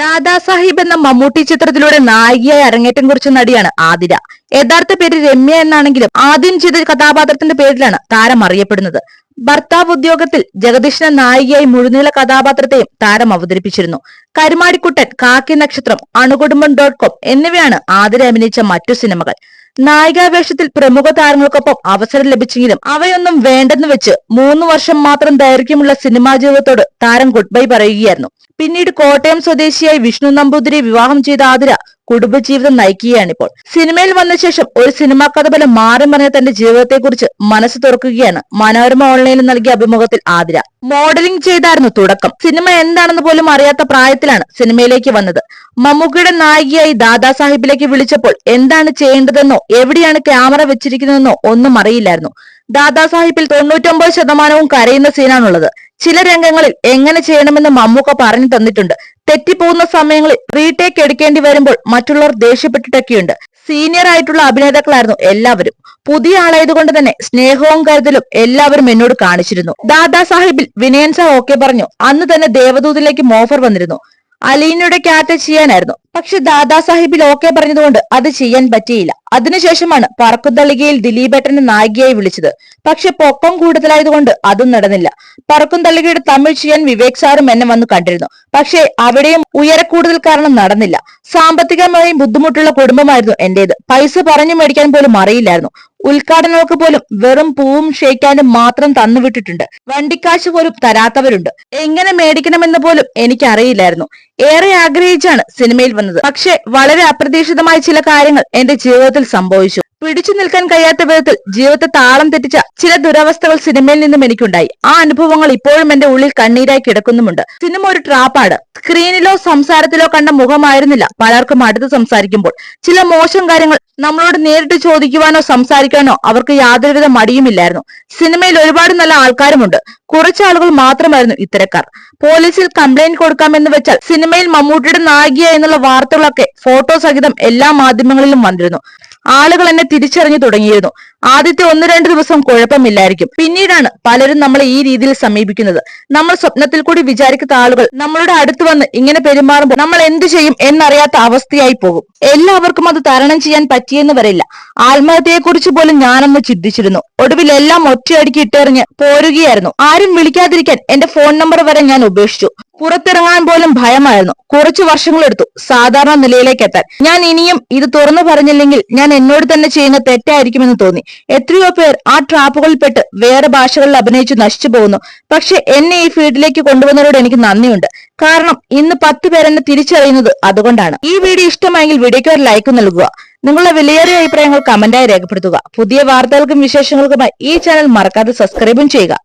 ദാദാസാഹിബ് എന്ന മമ്മൂട്ടി ചിത്രത്തിലൂടെ നായികയായി അരങ്ങേറ്റം കുറിച്ച നടിയാണ് ആതിര. യഥാർത്ഥ പേര് രമ്യ എന്നാണെങ്കിലും ആദ്യം ചെയ്ത കഥാപാത്രത്തിന്റെ പേരിലാണ് താരം അറിയപ്പെടുന്നത്. ഭർത്താവ് ഉദ്യോഗത്തിൽ ജഗദീഷിനെ നായികയായി മുഴുനീള കഥാപാത്രത്തെയും താരം അവതരിപ്പിച്ചിരുന്നു. കരുമാടിക്കുട്ടൻ കാക്കി നക്ഷത്രം അണുകുടുംബം ഡോട്ട് കോം എന്നിവയാണ് ആതിര അഭിനയിച്ച മറ്റു സിനിമകൾ. നായികാവേഷത്തിൽ പ്രമുഖ താരങ്ങൾക്കൊപ്പം അവസരം ലഭിച്ചെങ്കിലും അവയൊന്നും വേണ്ടെന്ന് വെച്ച് മൂന്ന് വർഷം മാത്രം ദൈർഘ്യമുള്ള സിനിമാ ജീവിതത്തോട് താരം ഗുഡ് ബൈ പറയുകയായിരുന്നു. പിന്നീട് കോട്ടയം സ്വദേശിയായി വിഷ്ണു നമ്പൂതിരി വിവാഹം ചെയ്ത ആതിര കുടുംബജീവിതം നയിക്കുകയാണിപ്പോൾ. സിനിമയിൽ വന്ന ശേഷം ഒരു സിനിമാ കഥ പോലെ മാറി മറിഞ്ഞ തന്റെ ജീവിതത്തെക്കുറിച്ച് മനസ്സ് തുറക്കുകയാണ് മനോരമ ഓൺലൈനിൽ നൽകിയ അഭിമുഖത്തിൽ ആതിര. മോഡലിംഗ് ചെയ്തായിരുന്നു തുടക്കം. സിനിമ എന്താണെന്ന് പോലും അറിയാത്ത പ്രായത്തിലാണ് സിനിമയിലേക്ക് വന്നത്. മമ്മൂക്കയുടെ നായികയായി ദാദാ സാഹിബിലേക്ക് വിളിച്ചപ്പോൾ എന്താണ് ചെയ്യേണ്ടതെന്നോ എവിടെയാണ് ക്യാമറ വെച്ചിരിക്കുന്നതെന്നോ ഒന്നും അറിയില്ലായിരുന്നു. ദാദാ സാഹിബിൽ തൊണ്ണൂറ്റൊമ്പത് ശതമാനവും കരയുന്ന സീനാണുള്ളത്. ചില രംഗങ്ങളിൽ എങ്ങനെ ചെയ്യണമെന്ന് മമ്മൂക്ക പറഞ്ഞു തന്നിട്ടുണ്ട്. തെറ്റിപ്പോകുന്ന സമയങ്ങളിൽ റീടേക്ക് എടുക്കേണ്ടി വരുമ്പോൾ മറ്റുള്ളവർ ദേഷ്യപ്പെട്ടിട്ടൊക്കെയുണ്ട്. സീനിയർ ആയിട്ടുള്ള അഭിനേതാക്കളായിരുന്നു എല്ലാവരും. പുതിയ ആളായതുകൊണ്ട് തന്നെ സ്നേഹവും കരുതലും എല്ലാവരും എന്നോട് കാണിച്ചിരുന്നു. ദാദാ സാഹിബിൽ വിനയൻ സാർ ഓക്കെ പറഞ്ഞു. അന്ന് തന്നെ ദേവദൂതിലേക്ക് ഓഫർ വന്നിരുന്നു. അലീനയുടെ ക്യാറ്റ് ചെയ്യാനായിരുന്നു. പക്ഷെ ദാദാസാഹിബിൽ ഓക്കെ പറഞ്ഞതുകൊണ്ട് അത് ചെയ്യാൻ പറ്റിയില്ല. അതിനുശേഷമാണ് പറക്കുന്തള്ളികയിൽ ദിലീപേട്ടനെ നായികയായി വിളിച്ചത്. പക്ഷെ പൊക്കം കൂടുതലായതുകൊണ്ട് അതും നടന്നില്ല. പറക്കുന്തളികയുടെ തമിഴ് ചെയ്യാൻ വിവേക് സാറും എന്നെ വന്ന് കണ്ടിരുന്നു. പക്ഷേ അവിടെയും ഉയരക്കൂടുതൽ കാരണം നടന്നില്ല. സാമ്പത്തികമായും ബുദ്ധിമുട്ടുള്ള കുടുംബമായിരുന്നു എന്റേത്. പൈസ പറഞ്ഞു മേടിക്കാൻ പോലും അറിയില്ലായിരുന്നു. ഉദ്ഘാടനങ്ങൾക്ക് പോലും വെറും പൂവും ഷെയ്ക്കാനും മാത്രം തന്നുവിട്ടിട്ടുണ്ട്. വണ്ടിക്കാശ് പോലും തരാത്തവരുണ്ട്. എങ്ങനെ മേടിക്കണമെന്ന് പോലും എനിക്കറിയില്ലായിരുന്നു. ഏറെ ആഗ്രഹിച്ചാണ് സിനിമയിൽ പക്ഷെ വളരെ അപ്രതീക്ഷിതമായ ചില കാര്യങ്ങൾ എന്റെ ജീവിതത്തിൽ സംഭവിച്ചു. പിടിച്ചു നിൽക്കാൻ കഴിയാത്ത വിധത്തിൽ ജീവിതത്തെ താളം തെറ്റിച്ച ചില ദുരവസ്ഥകൾ സിനിമയിൽ നിന്നും എനിക്കുണ്ടായി. ആ അനുഭവങ്ങൾ ഇപ്പോഴും എന്റെ ഉള്ളിൽ കണ്ണീരായി കിടക്കുന്നുമുണ്ട്. സിനിമ ഒരു ട്രാപ്പാണ്. സ്ക്രീനിലോ സംസാരത്തിലോ കണ്ട മുഖമായിരുന്നില്ല പലർക്കും അടുത്ത് സംസാരിക്കുമ്പോൾ. ചില മോശം കാര്യങ്ങൾ നമ്മളോട് നേരിട്ട് ചോദിക്കുവാനോ സംസാരിക്കാനോ അവർക്ക് യാതൊരുവിധ മടിയുമില്ലായിരുന്നു. സിനിമയിൽ ഒരുപാട് നല്ല ആൾക്കാരുമുണ്ട്. കുറച്ചാളുകൾ മാത്രമായിരുന്നു ഇത്തരക്കാർ. പോലീസിൽ കംപ്ലൈന്റ് കൊടുക്കാമെന്ന് വെച്ചാൽ സിനിമയിൽ മമ്മൂട്ടിയുടെ നായികയെന്നുള്ള വാർത്തകളൊക്കെ ഫോട്ടോ സഹിതം എല്ലാ മാധ്യമങ്ങളിലും വന്നിരുന്നു. ആളുകൾ എന്നെ തിരിച്ചറിഞ്ഞു തുടങ്ങിയിരുന്നു. ആദ്യത്തെ ഒന്ന് രണ്ട് ദിവസം കുഴപ്പമില്ലായിരിക്കും. പിന്നീടാണ് പലരും നമ്മളെ ഈ രീതിയിൽ സമീപിക്കുന്നത്. നമ്മൾ സ്വപ്നത്തിൽ കൂടി വിചാരിക്കുന്ന ആളുകൾ നമ്മളുടെ അടുത്ത് വന്ന് ഇങ്ങനെ പെരുമാറുമ്പോൾ നമ്മൾ എന്ത് ചെയ്യും എന്നറിയാത്ത അവസ്ഥയായി പോകും. എല്ലാവർക്കും അത് തരണം ചെയ്യാൻ പറ്റിയെന്ന് വരില്ല. ആത്മഹത്യയെക്കുറിച്ച് പോലും ഞാനൊന്ന് ചിന്തിച്ചിരുന്നു. ഒടുവിൽ എല്ലാം ഒറ്റയടിക്ക് ഇട്ടെറിഞ്ഞ് പോരുകയായിരുന്നു. ആരും വിളിക്കാതിരിക്കാൻ എന്റെ ഫോൺ നമ്പർ വരെ ഞാൻ ഉപേക്ഷിച്ചു. പുറത്തിറങ്ങാൻ പോലും ഭയമായിരുന്നു. കുറച്ചു വർഷങ്ങളെടുത്തു സാധാരണ നിലയിലേക്ക് എത്താൻ. ഞാൻ ഇനിയും ഇത് തുറന്നു പറഞ്ഞില്ലെങ്കിൽ ഞാൻ എന്നോട് തന്നെ ചെയ്യുന്ന തെറ്റായിരിക്കുമെന്ന് തോന്നി. എത്രയോ പേർ ആ ട്രാപ്പുകളിൽപ്പെട്ട് വേറെ ഭാഷകളിൽ അഭിനയിച്ചു നശിച്ചു പോകുന്നു. പക്ഷെ എന്നെ ഈ ഫീൽഡിലേക്ക് കൊണ്ടുവന്നവരോട് എനിക്ക് നന്ദിയുണ്ട്. കാരണം ഇന്ന് പത്ത് പേരെന്നെ തിരിച്ചറിയുന്നത് അതുകൊണ്ടാണ്. ഈ വീഡിയോ ഇഷ്ടമായെങ്കിൽ വീഡിയോയ്ക്ക് ഒരു ലൈക്ക് നൽകുക. നിങ്ങളുടെ വിലയേറിയ അഭിപ്രായങ്ങൾ കമന്റായി രേഖപ്പെടുത്തുക. പുതിയ വാർത്തകൾക്കും വിശേഷങ്ങൾക്കുമായി ഈ ചാനൽ മറക്കാതെ സബ്സ്ക്രൈബും ചെയ്യുക.